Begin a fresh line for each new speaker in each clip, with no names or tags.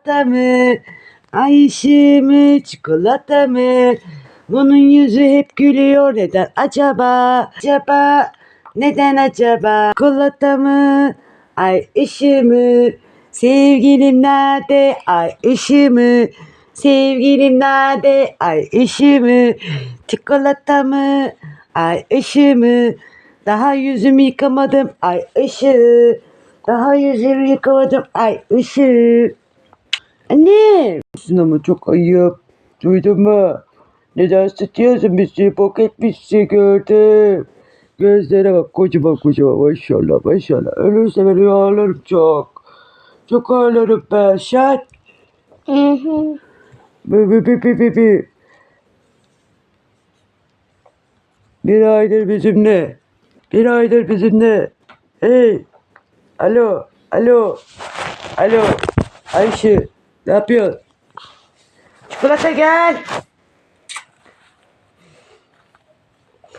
Çikolata mı? Ay mı? Çikolata mı? Bunun yüzü hep gülüyor. Neden acaba? Acaba? Neden acaba? Çikolata mı? Ay mı? Sevgilim nerede? Ay mı? Sevgilim nerede? Ay mı? Çikolata mı? Ay mı? Daha yüzümü yıkamadım. Ay ışığı. Daha yüzümü yıkamadım. Ay ışığı. Anne. Ama çok ayıp. Duydun mu? Neden sıçıyorsun bir sürü poket bir şey gördüm. Gözlere bak kocaman kocaman maşallah maşallah. Ölürse ben ağlarım çok. Çok ağlarım ben. Şat.
Hı hı.
Bi bi bi bi bi bi. Bir aydır bizimle. Bir aydır bizimle. Hey. Alo. Alo. Alo. Ayşe. Ne yapıyorsun? Çikolata gel.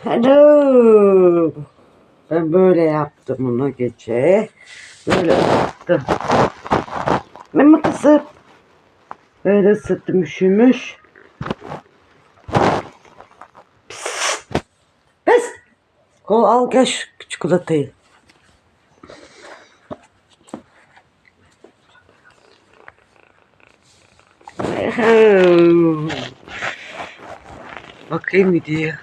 Alo. Ben böyle yaptım onu gece. Böyle yaptım. Mama kızım. Böyle ısıttım üşümüş. Pes. Kol al gel şu çikolatayı. Okay, my dear.